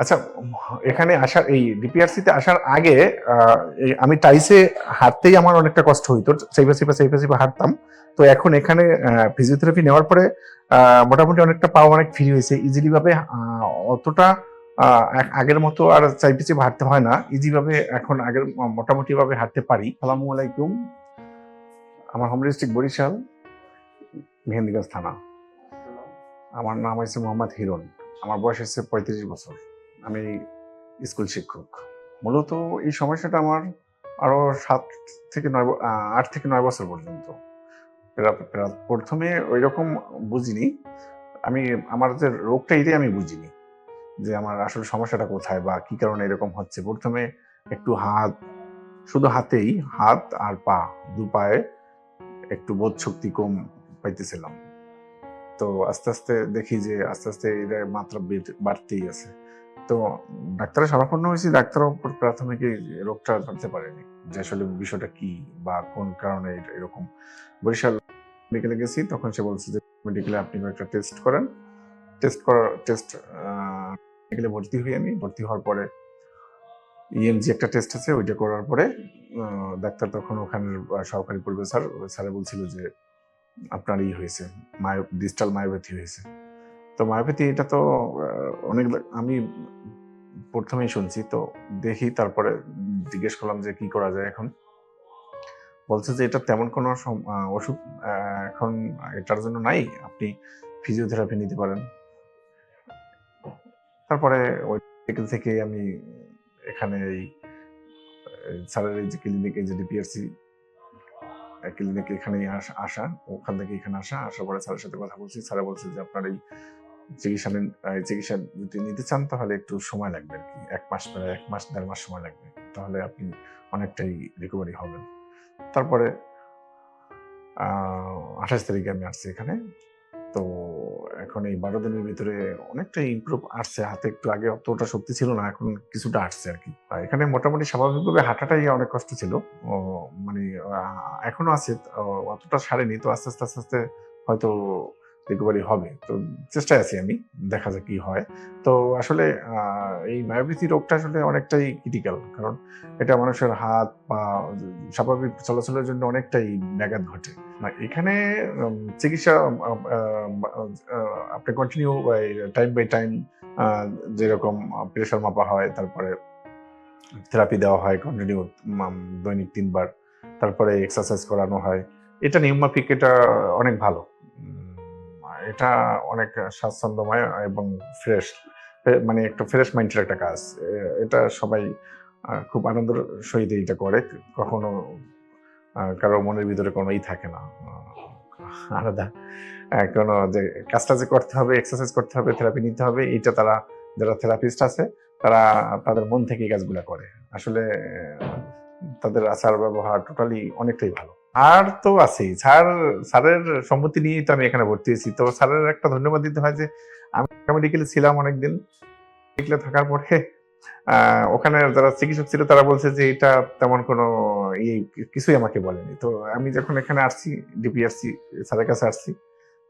আচ্ছা এখানে আসার, এই ডিপিআরসিতে আসার আগে আমি টাইসে হাঁটতেই আমার অনেকটা কষ্ট হইতো সেইপা সেইপা সেইপা সেইপা হাঁটতাম। তো এখন এখানে ফিজিওথেরাপি নেওয়ার পরে মোটামুটি অনেকটা পাওয়া অনেক ফ্রি হয়েছে। ইজিলি ভাবে অতটা আগের মতো আর চাইপে চেপে হাঁটতে হয় না। ইজি ভাবে এখন আগের মোটামুটি ভাবে হাঁটতে পারি। সালামু আলাইকুম। আমার হোম ডিস্ট্রিক্ট বরিশাল, মেহেন্দিগঞ্জ থানা। আমার নাম হচ্ছে মোহাম্মদ হিরণ। আমার বয়স হচ্ছে পঁয়ত্রিশ বছর। আমি স্কুল শিক্ষক। মূলত এই সমস্যাটা আমার আরও সাত থেকে নয় আট থেকে নয় বছর পর্যন্ত। প্রা- প্রা- প্রথমে ওই রকম বুঝিনি। আমি, আমার যে রোগটা এটাই আমি বুঝিনি। যে আমার আসলে সমস্যাটা কোথায় বা কি কারণে এরকম হচ্ছে। প্রথমে একটু হাত, শুধু হাতেই, হাত আর পা দু পায়ে একটু বোধ শক্তি কম পাইতেছিলাম। তো আস্তে আস্তে দেখি যে আস্তে আস্তে এটা মাত্রা বাড়তেই আছে। তো ডাক্তারের শরণাপন্ন হয়েছি, ডাক্তারও প্র- প্রাথমিক রোগটা ধরতে পারেনি। যে আসলে বিষয়টা কি বা কোন কারণে এরকম বরিশাল মেডিকেলে গেছি, তখন সে বলছে যে, মেডিকেলে আপনি একটা টেস্ট করেন। টেস্ট করার, টেস্ট মেডিকেলে ভর্তি হই আমি ভর্তি হওয়ার পরে ইএমজি একটা টেস্ট আছে, ওইটা করার পরে ডাক্তার তখন ওখানের সহকারী সহকারী স্যার, স্যারে বলছিল যে, আপনার ই হয়েছে, মায়ো, ডিজিটাল মায়োপ্যাথি হয়েছে। তো মায়োপ্যাথি এটা তো অনেক আমি প্রথমেই শুনছি। তো দেখি তারপরে জিজ্ঞেস করলাম যে কি করা যায় এখন। বলছে যে এটা তেমন কোনো ওষুধ এখন এটার জন্য নাই। আপনি ফিজিওথেরাপি নিতে পারেন। তারপরে ওই মেডিকেল থেকে আমি এখানে এই স্যারের এই যে ক্লিনিক এই যে ডিপিআরসি ক্লিনিক এখানে আসা ওখান থেকে এখানে আসা, আসার পরে স্যারের সাথে কথা বলছি। স্যারা বলছে যে, আপনার এই চিকিৎসা চিকিৎসা যদি নিতে চান, তাহলে একটু সময় লাগবে আর কি এক মাস এক মাস, দেড় মাস সময় লাগবে। তাহলে আপনি অনেকটাই রিকভারি হবেন। তারপরে আঠাশ তারিখে আমি আসছি এখানে। তো এখন এই বারো দিনের ভিতরে অনেকটা ইম্প্রুভ আসছে। হাতে একটু আগে অতটা শক্তি ছিল না, এখন কিছুটা আসছে আর কি এখানে মোটামুটি স্বাভাবিকভাবে হাঁটাটাই অনেক কষ্ট ছিল। মানে এখনও আছে অতটা সারেনি। তো আস্তে আস্তে আস্তে আস্তে হয়তো রিকভারি হবে। তো চেষ্টায় আছি আমি, দেখা যাক কি হয়। তো আসলে এই মায়োপ্যাথি রোগটা আসলে অনেকটাই ক্রিটিক্যাল কারণ এটা মানুষের হাত বা স্বাভাবিক চলাচলের জন্য অনেকটাই ব্যাঘাত ঘটে। এখানে চিকিৎসা আপনি কন্টিনিউ টাইম বাই টাইম যেরকম প্রেশার মাপা হয়, তারপরে থেরাপি দেওয়া হয় কন্টিনিউ দৈনিক তিনবার, তারপরে এক্সারসাইজ করানো হয়। এটা নিয়মমাফিক এটা অনেক ভালো। এটা অনেক স্বাচ্ছন্দ্যময় এবং ফ্রেশ মানে একটা ফ্রেশ মাইন্ডের একটা কাজ। এটা সবাই খুব আনন্দের সহিত এটা করে। কখনো কারও মনের ভিতরে কোনো ই থাকে না। আলাদা। কোনো যে কাজটা যে করতে হবে এক্সারসাইজ করতে হবে থেরাপি নিতে হবে এটা তারা, যারা থেরাপিস্ট আছে, তারা তাদের মন থেকে কাজগুলো করে। আসলে তাদের আচার ব্যবহার টোটালি অনেকটাই ভালো। আর তো আছেই। স্যার স্যারের সম্মতি নিয়েই তো আমি এখানে ভর্তি হয়েছি। তো স্যারের একটা ধন্যবাদ দিতে হয় যে, আমি মেডিকেলে ছিলাম অনেকদিন। মেডিকেলে থাকার পরে ওখানে যারা চিকিৎসক ছিল তারা বলছে যে, এটা তেমন কোনো ইয়ে কিছুই আমাকে বলেনি। তো আমি যখন এখানে আসছি ডিপিআরসি স্যারের কাছে আসছি,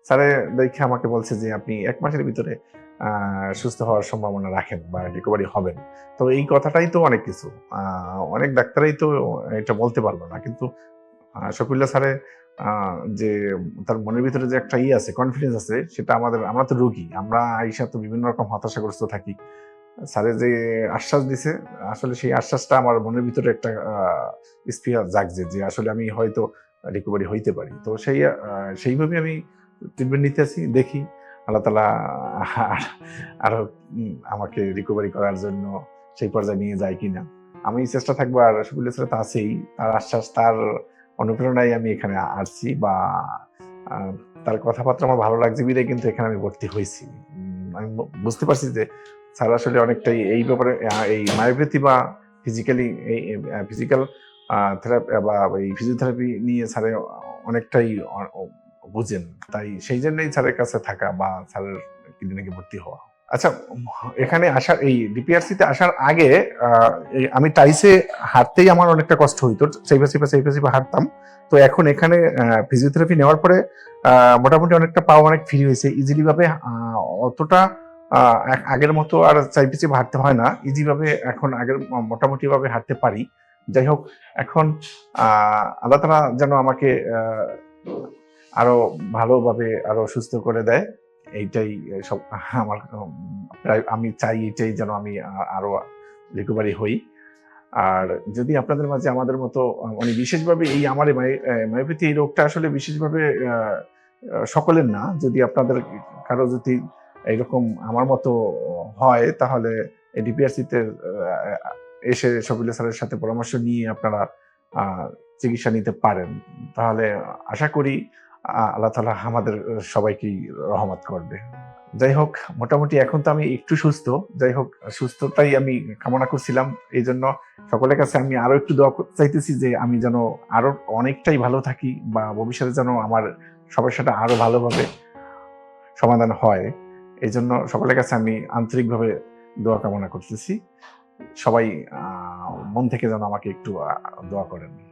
স্যারে দেখে আমাকে বলছে যে, আপনি এক মাসের ভিতরে সুস্থ হওয়ার সম্ভাবনা রাখেন বা রিকভারি হবেন। তো এই কথাটাই তো অনেক কিছু। অনেক ডাক্তারই তো এটা বলতে পারল না। কিন্তু শফিউল্লাহ স্যারে যে তার মনের ভিতরে যে একটা ই আছে কনফিডেন্স আছে সেটা আমাদের আমরা তো রোগী আমরা আইসা তো বিভিন্ন রকম হতাশাগ্রস্ত থাকি। স্যারে যে আশ্বাস দিছে আসলে সেই আশ্বাসটা আমার মনের ভিতরে একটা আহ, জাগছে যে আসলে আমি হয়তো রিকভারি হইতে পারি। তো সেই সেইভাবে আমি ট্রিটমেন্ট নিতে আছি দেখি। আল্লাহ তালা আরও আমাকে রিকভারি করার জন্য সেই পর্যায়ে নিয়ে যায় কিনা। আমি চেষ্টা থাকব আর রসগুল্লা স্যার তো আছেই তার আশ্বাস তার অনুপ্রেরণায় আমি এখানে আসছি বা তার কথাবার্তা আমার ভালো লাগছে বিদায়, কিন্তু এখানে আমি ভর্তি হয়েছি। আমি বুঝতে পারছি যে স্যার আসলে অনেকটাই এই ব্যাপারে এই মায়োপ্যাথি বা ফিজিক্যালি এই ফিজিক্যাল থেরাপি বা এই ফিজিওথেরাপি নিয়ে স্যারে অনেকটাই বুঝেন। তাই সেই জন্যই স্যারের কাছে থাকা বা স্যারের ক্লিনিকে ভর্তি হওয়া। আচ্ছা এখানে আসার, এই ডিপিআরসিতে আসার আগে আমি টাইসে হাঁটতেই আমার অনেকটা কষ্ট হইতো সেইপা সেইপা সেইপা সেইপা হাঁটতাম। তো এখন এখানে ফিজিওথেরাপি নেওয়ার পরে মোটামুটি অনেকটা পাওয়া অনেক ফ্রি হয়েছে। ইজিলি ভাবে অতটা আগের মতো আর চাই পিছিয়ে হাঁটতে হয় না। ইজি ভাবে এখন আগের মোটামুটি ভাবে হাঁটতে পারি। যাই হোক, এখন আল্লাহ তালা যেন আমাকে আরও ভালোভাবে, আরও সুস্থ করে দেয়। এইটাই সব, আমার, প্রায় আমি চাই এটাই যেন আমি, আ- আরও রিকভারি হই। আর যদি আপনাদের মাঝে আমাদের মতো মানে বিশেষভাবে এই আমার মায়োপ্যাথি এই রোগটা আসলে বিশেষভাবে সকলের না, যদি আপনাদের কারও যদি এইরকম আমার মতো হয়, তাহলে ডিপিআরসিতে এসে শফিল স্যারের সাথে পরামর্শ নিয়ে আপনারা চিকিৎসা নিতে পারেন। তাহলে আশা করি আল্লাহ তালা আমাদের সবাইকেই রহমত করবে। যাই হোক, মোটামুটি এখন তো আমি একটু সুস্থ। যাই হোক, সুস্থতাই আমি কামনা করছিলাম। এই জন্য সকলের কাছে আমি আরও একটু দোয়া চাইতেছি যে আমি যেন আরও অনেকটাই ভালো থাকি বা ভবিষ্যতে যেন আমার সমস্যাটা আরও ভালোভাবে সমাধান হয়। এই জন্য সকলের কাছে আমি আন্তরিকভাবে দোয়া কামনা করতেছি। সবাই মন থেকে যেন আমাকে একটু দোয়া করেন।